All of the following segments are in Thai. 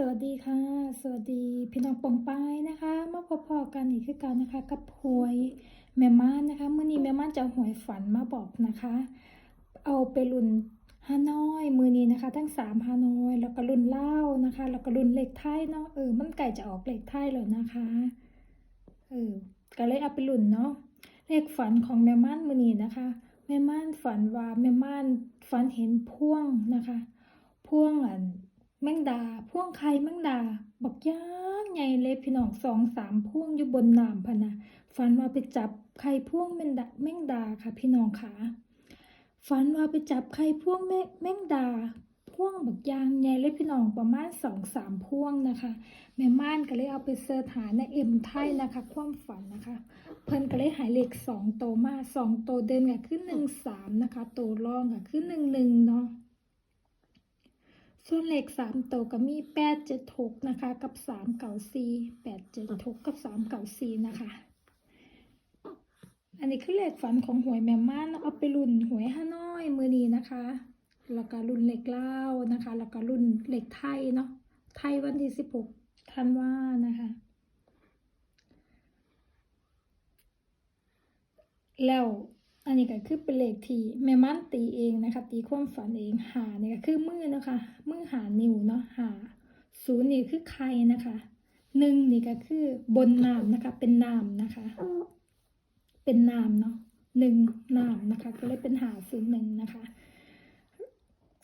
สวัสดีค่ะ สวัสดีพี่น้องปองปายนะคะมาพอๆกันอีกคือกันนะคะ กับหวยแม่ม่านนะคะเมื่อนี้แม่ม่านจะหวยฝันมาบอกนะคะ เอาไปรุ่นฮานอยมือนี้นะคะ ทั้งสามฮานอยแล้วก็รุ่นเล่านะคะ แล้วก็รุ่นเหลขไทยเนาะเออมันไก่จะออกเหลขไทยแล้วนะคะเออก็เลยเอาไปรุ่นเนาะเลขฝันของแม่ม่านมือนี้นะคะแม่ม่านฝันว่าแม่ม่านฝันเห็นพ่วงนะคะ พ่วงอัน แมงดาพ่วงไข่แมงดา บักย่างใหญ่เลยพี่น้องสองสามพ่วงอยู่บนน้ำพะนะฝันว่าไปจับไข่พ่วงแมงดาแมงดาค่ะ พี่น้องค่ะฝันว่าไปจับไข่พ่วงแมแมงดา พ่วงบักยางใหญ่เลยพี่น้องประมาณสองสามพ่วงนะคะ แม่ม่านก็เลยเอาไปเสิร์ชหาในเอ็มไทยนะคะ ความฝันนะคะ เพิ่นก็เลยหายเลขสองโตมาสองโตเดินก็คือหนึ่งสามนะคะโตวรองก็คือหนึ่งหนึ่งเนาะ ส่วนเลขสามตัวก็มีแปดเจ็ดหกนะคะ กับสามเก่าสี่แปดเจ็ดหกกับสามเก่าสี่นะคะ อันนี้คือเลขฝันของหวยแมมม่านเอาไปรุ่นหวยฮานอยมือนี้นะคะ แล้วก็รุ่นเลขเล่านะคะ แล้วก็รุ่นเลขไทยเนาะ ไทยวันที่สิบหกธันวานะคะ แล้ว อันนี้ก็คือเป็นเลขที่แม่ม่านตีเองนะคะ ตีความฝันเองหาเนี่ยก็คือมือนะคะมือหานิ้วเนาะหาศูนย์นี่คือใครนะคะหนึ่งนี่ก็คือบนน้ำนะคะ เป็นน้ำนะคะ เป็นน้ำเนาะหนึ่งน้ำนะคะ ก็เลยเป็นหาศูนย์หนึ่งนะคะ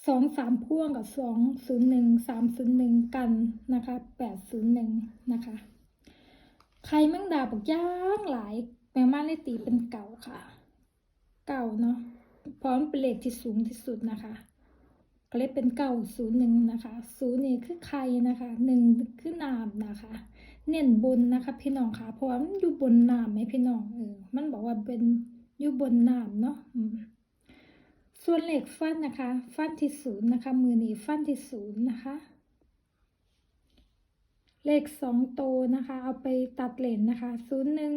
สองสามพ่วงกับสองศูนย์หนึ่งสามศูนย์หนึ่งกันนะคะแปดศูนย์หนึ่งนะคะ ใครมั่งดาบอกย่างหลายแมวม่านเลยตีเป็นเก่าค่ะ เก่าเนาะพราะมันเป็นเลขที่สูงที่สุดนะคะ ก็เลยเป็นเก่าศูนย์หนึ่งนะคะศูนย์นี่คือใครนะคะหนึ่งคือนามนะคะ เน้นบนนะคะ พี่น้องค่ะเพราะว่ามันอยู่บนน้ำไหมพี่น้องเออมันบอกว่าเป็นอยู่บนน้ำเนาะส่วนเหลขฟันนะคะ ฟันที่ศูนย์นะคะ มือนี้ฟันที่ศูนย์นะคะ เลขสองโตนะคะ เอาไปตัดเลนนะคะศูนย์หนึ่ง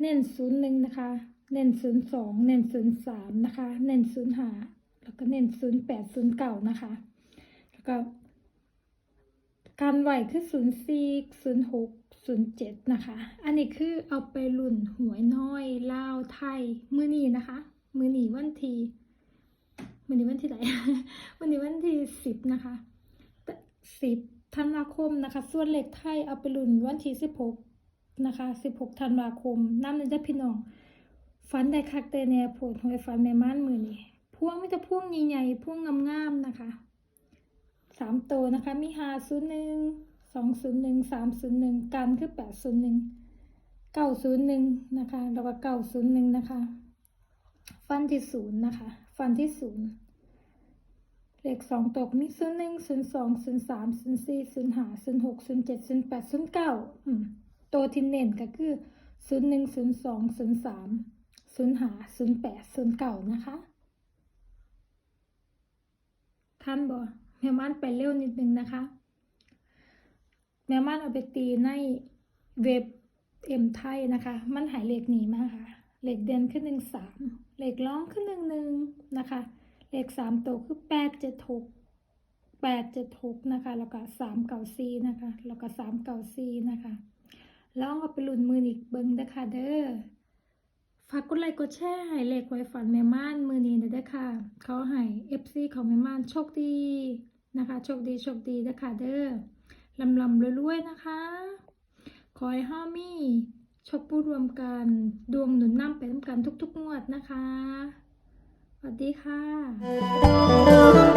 เน้นศูนย์หนึ่งนะคะ เน้นศูนย์สองเน้นศูนย์สามนะคะ เน้นศูนย์ห้าแล้วก็เน้นศูนย์แปดศูนย์เก้านะคะ แล้วก็การไหวคือศูนย์สี่ศูนย์หกศูนย์เจ็ดนะคะ อันนี้คือเอาไปลุ่นหวยน้อยลาวไทยมือนีนะคะ มือนีวันทีมือนีวันที่ไหนวันนี้วันที่สิบนะคะสิบธันวาคมนะคะ ส่วนเลขไทยเอาไปลุ่นวันที่สิบหกนะคะสิบหกธันวาคมน้ำนึงจะพี่น้อง ฟันได้คักเตแนวโผดหวยฟันแม่ม่านมือนี้พวงไม่จะพวงใหญ่ๆพวงงามๆนะคะสามตัวนะคะ มีหาศูนย์หนึ่งสองศูนย์หนึ่งสามศูนย์หนึ่งกันคือแปดศูนย์หนึ่งเก้าศูนย์หนึ่งนะคะแล้วก็เก้าศูนย์หนึ่งนะคะ ฟันที่ศูนย์นะคะ ฟันที่ศูนย์เลขสองตกมีศูนย์หนึ่งศูนย์สองศูนย์สามศูนย์สี่ศูนย์ห้าศูนย์หกศูนย์เจ็ดศูนย์แปดศูนย์เก้าตัวที่เน้นก็คือศูนย์หนึ่งศูนย์สองศูนย์สาม ศูนย์หาศูนย์แปดศูนย์เก้านะคะ ท่านบอกแม่ม่านไปเร็วนิดนึงนะคะ แม่ม่านเอาไปตีในเว็บเอ็มไทยนะคะ มันหายเหลขหนีมากค่ะ เหลขเด่นขึ้นหนึ่งสามเหลขร้องขึ้นหนึ่งหนึ่งนะคะ เหลขสามตัวคือแปดเจ็ดหกแปดเจ็ดหกนะคะ แล้วก็สามเก่าซีนะคะ แล้วก็สามเก่าซีนะคะลองเอาไปหลุนมืออีกเบิ้งนะคะเด้อ ฝากกดไลค์กดแชร์ให้เลขไว้ฝันแม่ม่านมือนี้นะเด้อค่ะเขาให้ FC ของแม่ม่านโชคดีนะคะโชคดีโชคดีเด้ค่ะเด้อลำลำรวยๆนะคะ ขอให้ห้ามีโชคผู้รวมกันดวงหนุนนำไปน้ำกันทุกๆงวดนะคะ สวัสดีค่ะ